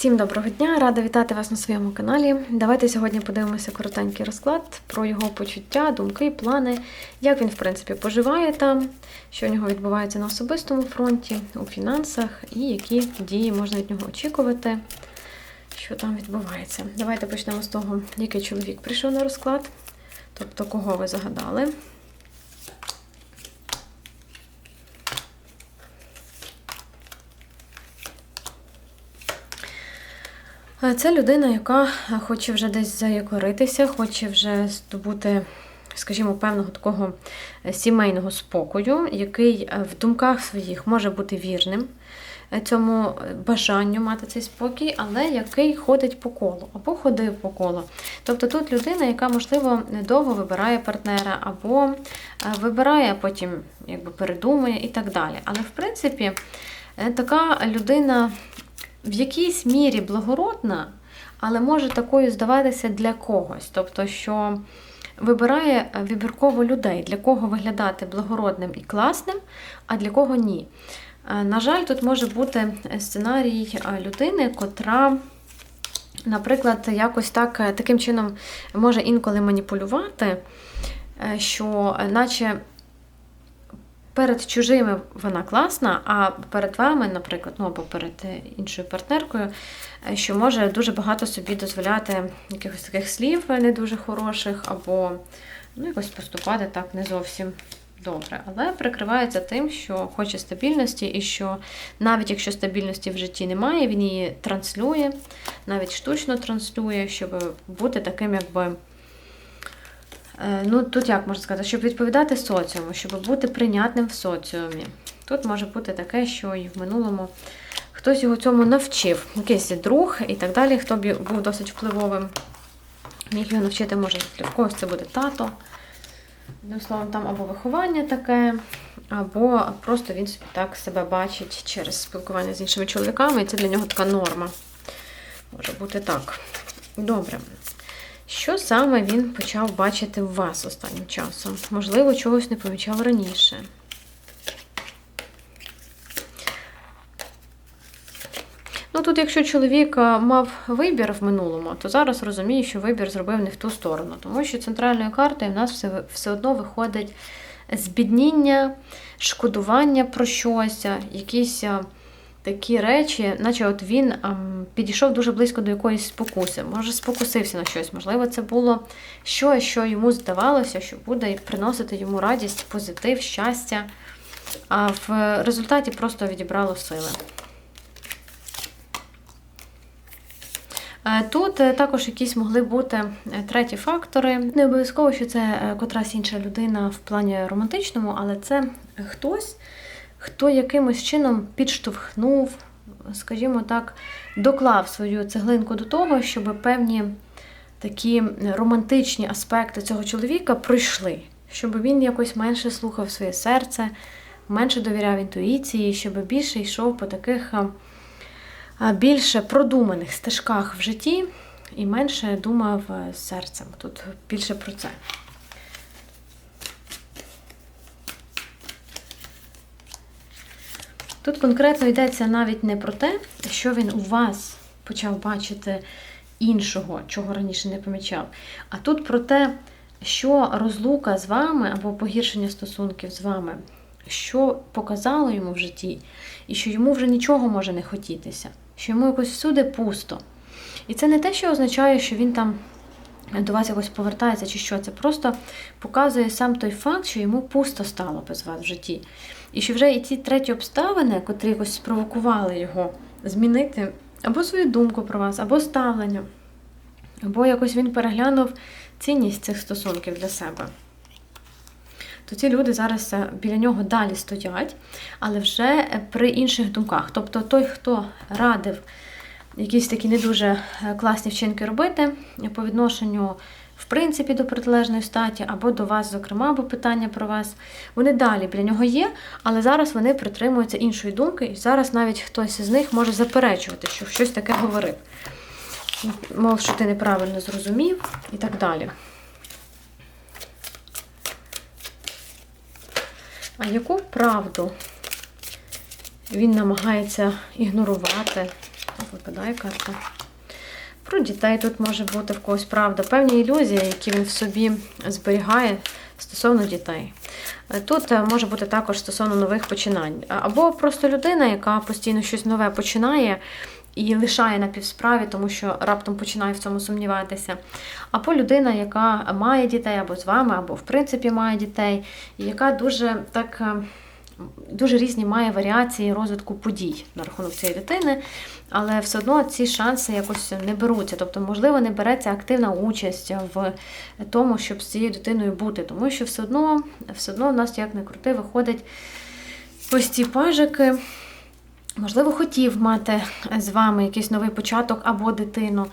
Всім доброго дня! Рада вітати вас на своєму каналі. Давайте сьогодні подивимося коротенький розклад про його почуття, думки, плани, як він, в принципі, поживає там, що у нього відбувається на особистому фронті, у фінансах і які дії можна від нього очікувати, що там відбувається. Давайте почнемо з того, який чоловік прийшов на розклад, тобто кого ви загадали. Це людина, яка хоче вже десь заякоритися, хоче вже здобути, скажімо, певного такого е, сімейного спокою, який е, в думках своїх може бути вірним е, цьому бажанню мати цей спокій, але який ходить по колу або ходив по колу. Тобто тут людина, яка, можливо, недовго вибирає партнера, або вибирає, потім якби передумує і так далі. Але в принципі, така людина в якійсь мірі благородна, але може такою здаватися для когось. Тобто, що вибирає вибірково людей, для кого виглядати благородним і класним, а для кого ні. Е, На жаль, тут може бути сценарій е, людини, котра. Наприклад, якось так, е, таким чином може інколи маніпулювати, е, що е, наче перед чужими вона класна, а перед вами, наприклад, ну або перед е, іншою партнеркою, е, що може дуже багато собі дозволяти якихось таких слів е, не дуже хороших, або ну, якось поступати так не зовсім добре. Але прикривається тим, що хоче стабільності, і що навіть якщо стабільності в житті немає, він її транслює, навіть штучно транслює, щоб бути таким, якби. Е, Ну, тут як можна сказати, щоб відповідати соціуму, щоб бути прийнятним в соціумі. Тут може бути таке, що і в минулому хтось його цьому навчив, якийсь друг і так далі, хто був досить впливовим. Міг його навчити, може, в когось це буде тато. Одним словом, там або виховання таке, або просто він собі так себе бачить через спілкування з іншими чоловіками, і це для нього така норма. Може бути так. Добре. Що саме він почав бачити в вас останнім часом? Можливо, чогось не помічав раніше. Ну, тут, якщо чоловік мав вибір в минулому, то зараз розуміє, що вибір зробив не в ту сторону. Тому що центральною картою в нас все, все одно виходить збідніння, шкодування про щось, якісь такі речі, наче от він ам, підійшов дуже близько до якоїсь спокуси, може спокусився на щось. Можливо, це було щось, що йому здавалося, що буде приносити йому радість, позитив, щастя. А в результаті просто відібрало сили. Е, Тут е, також якісь могли бути е, треті фактори. Не обов'язково, що це котрась інша людина в плані романтичному, але це хтось, хто якимось чином підштовхнув, скажімо так, доклав свою цеглинку до того, щоб певні такі романтичні аспекти цього чоловіка пройшли, щоб він якось менше слухав своє серце, менше довіряв інтуїції, щоб більше йшов по таких більше продуманих стежках в житті і менше думав е, серцем. Тут більше про це. Тут конкретно йдеться навіть не про те, що він у вас почав бачити іншого, чого раніше не помічав, а тут про те, що розлука з вами або погіршення стосунків з вами, що показало йому в житті, і що йому вже нічого може не хотітися, що йому якось всюди пусто. І це не те, що означає, що він там до вас якось повертається чи що. Це просто показує сам той факт, що йому пусто стало без вас в житті. І що вже і ці треті обставини, котрі якось спровокували його змінити або свою думку про вас, або ставлення, або якось він переглянув цінність цих стосунків для себе. То ці люди зараз е, біля нього далі стоять, але вже е, при інших думках. Тобто той, хто радив якісь такі не дуже е, класні вчинки робити по відношенню, в принципі, до протилежної статі, або до вас, зокрема, або питання про вас. Вони далі біля нього є, але зараз вони притримуються іншої думки, і зараз навіть хтось з них може заперечувати, що щось таке говорив. Мов, що ти неправильно зрозумів і так далі. А яку правду він намагається ігнорувати Випадає карта. Про дітей тут може бути в когось правда. Певні ілюзії, які він в собі зберігає стосовно дітей. Е, Тут е, може бути також стосовно нових починань. Або просто людина, яка постійно щось нове починає і лишає на півсправі, тому що раптом починає в цьому сумніватися. Або людина, яка має дітей, або з вами, або в принципі має дітей, і яка дуже так. Дуже різні має варіації розвитку подій на рахунок цієї дитини, але все одно ці шанси якось не беруться. Тобто, можливо, не береться активна участь в тому, щоб з цією дитиною бути, тому що все одно, все одно в нас як не крути, виходить ось ці пажики. Можливо, хотів мати з вами якийсь новий початок або дитину,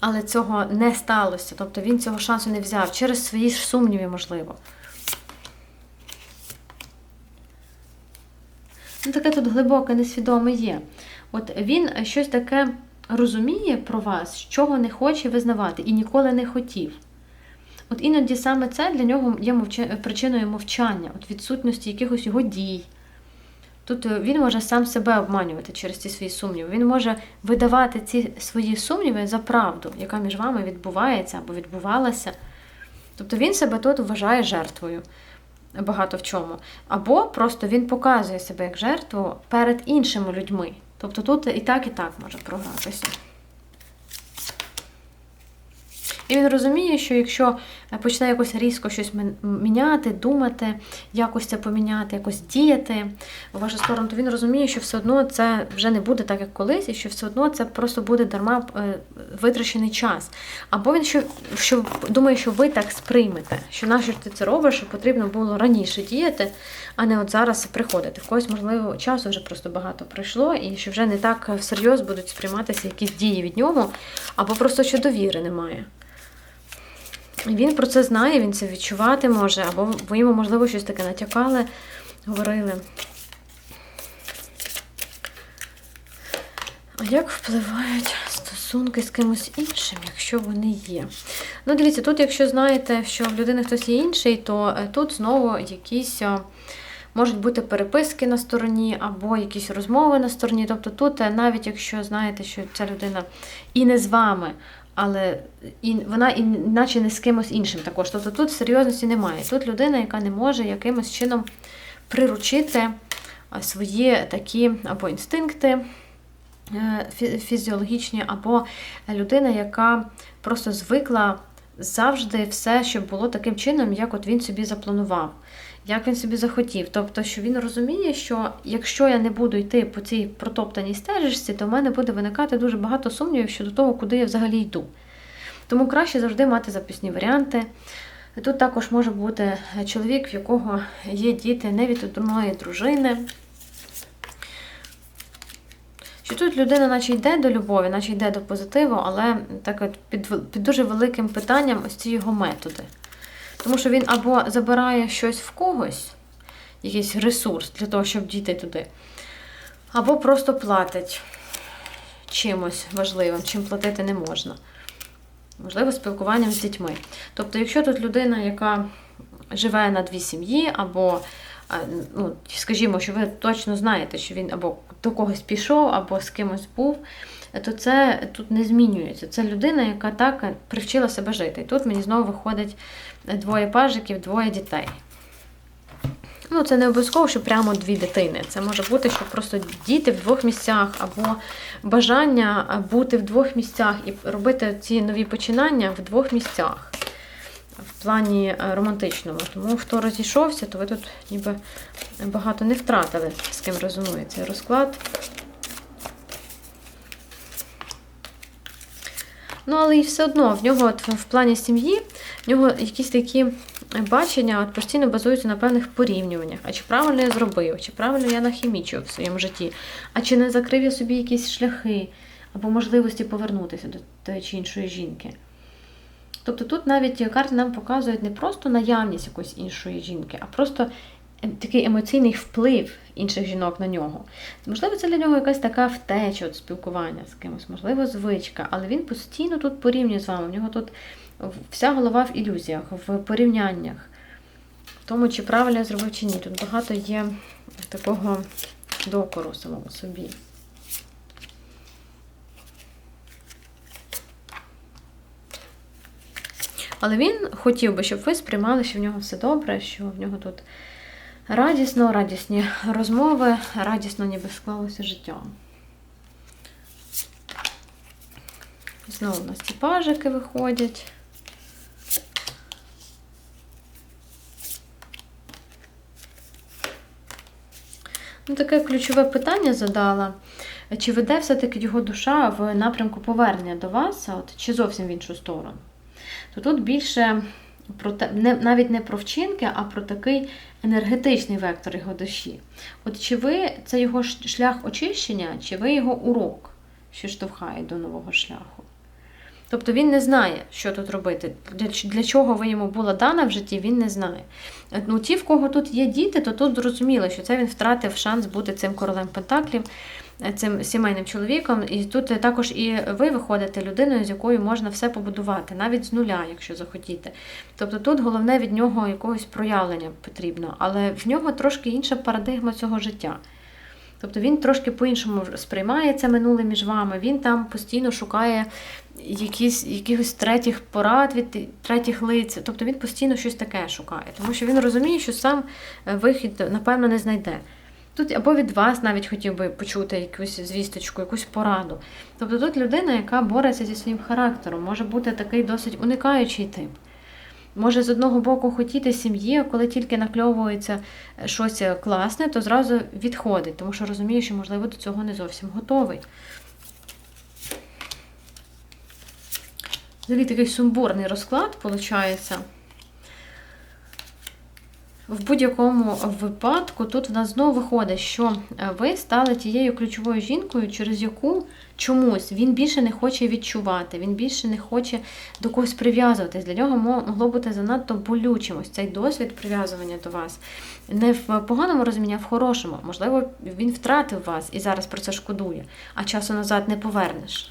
але цього не сталося. Тобто він цього шансу не взяв через свої ж сумніви, можливо. Ну, таке тут глибоке, несвідоме є. От він щось таке розуміє про вас, чого не хоче визнавати і ніколи не хотів. От іноді саме це для нього є мовча... причиною мовчання, от відсутності якихось його дій. Тут е, він може сам себе обманювати через ці свої сумніви. Він може видавати ці свої сумніви за правду, яка між вами відбувається або відбувалася. Тобто він себе тут вважає жертвою багато в чому. Або просто він показує себе як жертву перед іншими людьми. Тобто тут і так, і так може програтися. І він розуміє, що якщо почне якось різко щось міняти, думати, якось це поміняти, якось діяти в вашу сторону, то він розуміє, що все одно це вже не буде так, як колись, і що все одно це просто буде дарма витрачений час. Або він що, що думає, що ви так сприймете, що нащо ти це робиш, що потрібно було раніше діяти, а не от зараз приходити. В когось, можливо, часу вже просто багато пройшло, і що вже не так всерйоз будуть сприйматися якісь дії від нього, або просто що довіри немає. Він про це знає, він це відчувати може, або ви йому, можливо, щось таке натякали, говорили. А як впливають стосунки з кимось іншим, якщо вони є? Ну, дивіться, тут, якщо знаєте, що в людини хтось є інший, то тут знову якісь можуть бути переписки на стороні, або якісь розмови на стороні. Тобто тут, навіть якщо знаєте, що ця людина і не з вами, але і вона іначе не з кимось іншим також. Тобто тут серйозності немає. Тут людина, яка не може якимось чином приручити свої такі або інстинкти е, фізіологічні, або людина, яка просто звикла завжди все, щоб було таким чином, як от він собі запланував. Як він собі захотів. Тобто, що він розуміє, що якщо я не буду йти по цій протоптаній стежечці, то в мене буде виникати дуже багато сумнівів щодо того, куди я взагалі йду. Тому краще завжди мати записні варіанти. Тут також може бути чоловік, в якого є діти не від одної дружини. Що тут людина наче йде до любові, наче йде до позитиву, але так от під, під дуже великим питанням ось ці його методи. Тому що він або забирає щось в когось, якийсь ресурс для того, щоб дійти туди, або просто платить чимось важливим, чим платити не можна. Можливо, спілкуванням з дітьми. Тобто, якщо тут людина, яка живе на дві сім'ї, або, ну, скажімо, що ви точно знаєте, що він або до когось пішов, або з кимось був, то це тут не змінюється. Це людина, яка так привчила себе жити. І тут мені знову виходить двоє пажиків, двоє дітей. Ну, це не обов'язково, що прямо дві дитини. Це може бути, що просто діти в двох місцях, або бажання бути в двох місцях і робити ці нові починання в двох місцях. В плані е, романтичному. Тому хто розійшовся, то ви тут ніби багато не втратили, з ким резонує цей розклад. Ну, але і все одно в нього от, в плані сім'ї, в нього якісь такі бачення от, постійно базуються на певних порівнюваннях. А чи правильно я зробив, чи правильно я нахімічив в своєму житті, а чи не закрив я собі якісь шляхи або можливості повернутися до тої чи іншої жінки. Тобто тут навіть карти нам показують не просто наявність якоїсь іншої жінки, а просто такий емоційний вплив інших жінок на нього. Можливо, це для нього якась така втеча от спілкування з кимось, можливо, звичка, але він постійно тут порівнює з вами. У нього тут вся голова в ілюзіях, в порівняннях, в тому, чи правильно я зробив, чи ні. Тут багато є такого докору самому собі. Але він хотів би, щоб ви сприймали, що в нього все добре, що в нього тут радісно, радісні розмови, радісно ніби склалося життя. Знову у нас ці пажики виходять. Ну, таке ключове питання задала. Чи веде все-таки його душа в напрямку повернення до вас, от, чи зовсім в іншу сторону? То тут більше про те, не, навіть не про вчинки, а про такий енергетичний вектор його душі. От чи ви це його шлях очищення, чи ви його урок, що штовхає до нового шляху? Тобто він не знає, що тут робити. Для, чого ви йому була дана в житті, він не знає. Е, Ну, ті, в кого тут є діти, то тут зрозуміло, що це він втратив шанс бути цим королем Пентаклів, цим сімейним чоловіком. І тут також і ви виходите людиною, з якою можна все побудувати, навіть з нуля, якщо захотіте. Тобто тут головне від нього якогось проявлення потрібно, але в нього трошки інша парадигма цього життя. Тобто він трошки по-іншому сприймає це минуле між вами, він там постійно шукає якісь, якихось третіх порад від третіх лиць. Тобто він постійно щось таке шукає, тому що він розуміє, що сам е, вихід, напевно, не знайде. Тут або від вас навіть хотів би почути якусь звісточку, якусь пораду. Тобто тут людина, яка бореться зі своїм характером, може бути такий досить уникаючий тип. Може, з одного боку хотіти сім'ї, а коли тільки накльовується е, щось класне, то зразу відходить, тому що розуміє, що, можливо, до цього не зовсім готовий. Взагалі такий сумбурний розклад, виходить. В будь-якому випадку тут в нас знову виходить, що е, ви стали тією ключовою жінкою, через яку чомусь він більше не хоче відчувати, він більше не хоче до когось прив'язуватись. Для нього мо- могло бути занадто болючим ось цей досвід прив'язування до вас. Не в поганому розумінні, а в хорошому. Можливо, він втратив вас і зараз про це шкодує, а часу назад не повернеш.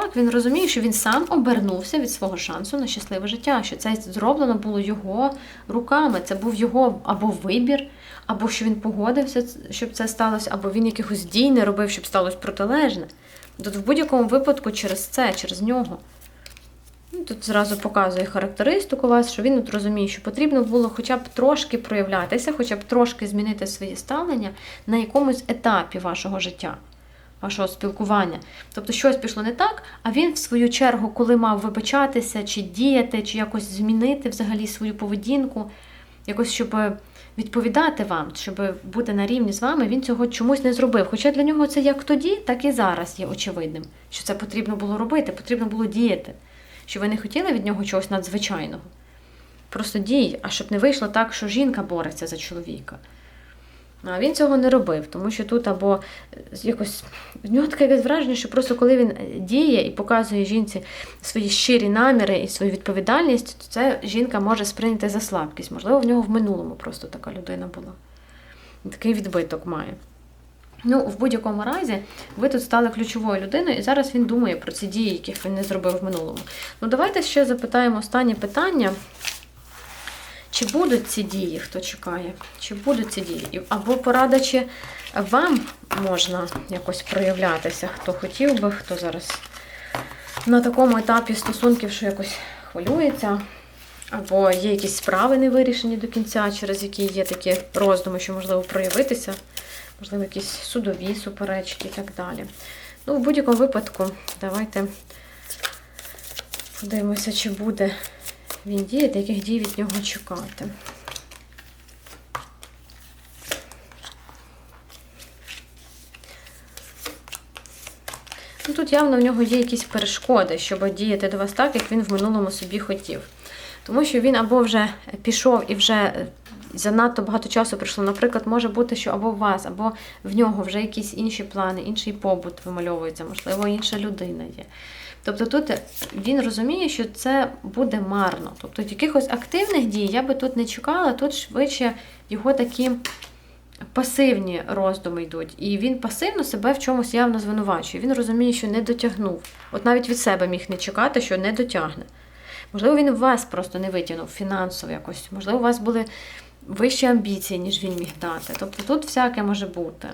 Так, він розуміє, що він сам обернувся від свого шансу на щасливе життя, що це зроблено було його руками. Це був його або вибір, або що він погодився, щоб це сталося, або він якихось дій не робив, щоб сталося протилежне. Тут в будь-якому випадку через це, через нього. Ну, Тут зразу показує характеристику вас, що він от розуміє, що потрібно було хоча б трошки проявлятися, хоча б трошки змінити своє ставлення на якомусь етапі вашого життя вашого спілкування. Тобто щось пішло не так, а він, в свою чергу, коли мав вибачатися, чи діяти, чи якось змінити взагалі свою поведінку, якось щоб відповідати вам, щоб бути на рівні з вами, він цього чомусь не зробив. Хоча для нього це як тоді, так і зараз є очевидним, що це потрібно було робити, потрібно було діяти. Що ви не хотіли від нього чогось надзвичайного. Просто дій, а щоб не вийшло так, що жінка бореться за чоловіка. А він цього не робив, тому що тут або якось в нього таке якесь враження, що просто коли він діє і показує жінці свої щирі наміри і свою відповідальність, то це жінка може сприйняти за слабкість. Можливо, в нього в минулому просто така людина була. Такий відбиток має. Ну, в будь-якому разі, ви тут стали ключовою людиною, і зараз він думає про ці дії, яких він не зробив в минулому. Ну, давайте ще запитаємо останнє питання. Чи будуть ці дії, хто чекає? Чи будуть ці дії? Або порада, чи вам можна якось проявлятися, хто хотів би, хто зараз на такому етапі стосунків, що якось хвилюється, або є якісь справи не вирішені до кінця, через які є такі роздуми, що можливо проявитися, можливо, якісь судові суперечки і так далі. Ну, в будь-якому випадку, давайте подивимося, чи буде він діяти, яких дій від нього чекати. Ну, Тут явно в нього є якісь перешкоди, щоб діяти до вас так, як він в минулому собі хотів. Тому що він або вже пішов і вже занадто багато часу пройшло. Наприклад, може бути, що або у вас, або в нього вже якісь інші плани, інший побут вимальовується, можливо, інша людина є. Тобто тут він розуміє, що це буде марно. Тобто якихось активних дій я би тут не чекала, тут швидше його такі пасивні роздуми йдуть. І він пасивно себе в чомусь явно звинувачує. Він розуміє, що не дотягнув. От навіть від себе міг не чекати, що не дотягне. Можливо, він вас просто не витягнув фінансово якось. Можливо, у вас були вищі амбіції, ніж він міг дати. Тобто тут всяке може бути.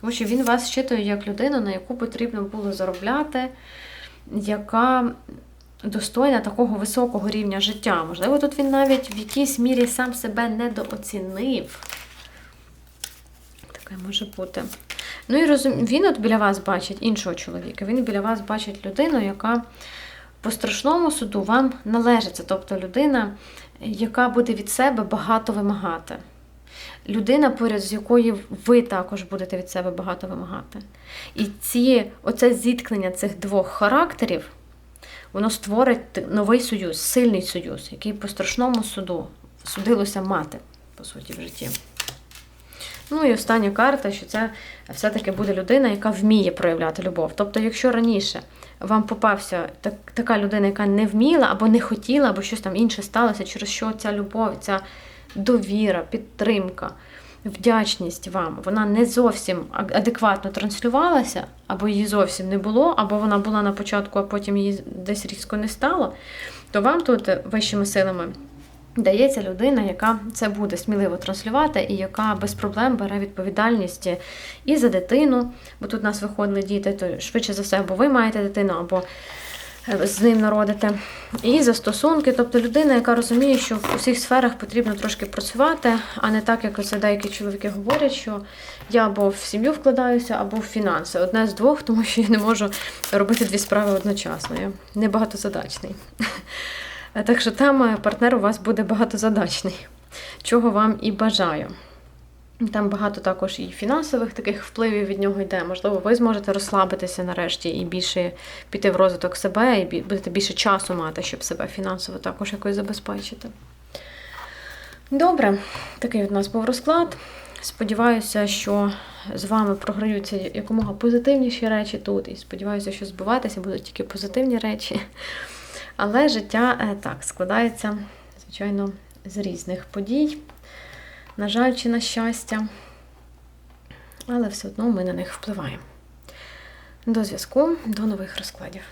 Тому що він вас щитує як людину, на яку потрібно було заробляти яка достойна такого високого рівня життя. Можливо, тут він навіть в якійсь мірі сам себе недооцінив. Таке може бути. Ну і розум... він от біля вас бачить іншого чоловіка. Він біля вас бачить людину, яка по страшному суду вам належиться. Тобто людина, яка буде від себе багато вимагати. Людина, поряд з якою ви також будете від себе багато вимагати. І ці, оце зіткнення цих двох характерів, воно створить новий союз, сильний союз, який по страшному суду судилося мати, по суті, в житті. Ну і остання карта, що це все-таки буде людина, яка вміє проявляти любов. Тобто, якщо раніше вам попався так, така людина, яка не вміла або не хотіла, або щось там інше сталося, через що ця любов, ця довіра, підтримка, вдячність вам, вона не зовсім адекватно транслювалася, або її зовсім не було, або вона була на початку, а потім її десь різко не стало, то вам тут вищими силами. Дається людина, яка це буде сміливо транслювати, і яка без проблем бере відповідальність і за дитину, бо тут у нас виходили діти, то швидше за все, або ви маєте дитину, або е, з ним народите. І за стосунки, тобто людина, яка розуміє, що в усіх сферах потрібно трошки працювати, а не так, як оце деякі чоловіки говорять, що я або в сім'ю вкладаюся, або в фінанси. Одне з двох, тому що я не можу робити дві справи одночасно. Я небагатозадачний. Так що там партнер у вас буде багатозадачний, чого вам і бажаю. Там багато також і фінансових таких впливів від нього йде. Можливо, ви зможете розслабитися нарешті і більше піти в розвиток себе, і будете більше часу мати, щоб себе фінансово також якось забезпечити. Добре, такий від нас був розклад. Сподіваюся, що з вами програються якомога позитивніші речі тут. І сподіваюся, що збиватися будуть тільки позитивні речі. Але життя е, так складається, звичайно, з різних подій. На жаль, чи на щастя, але все одно ми на них впливаємо. До зв'язку, до нових розкладів.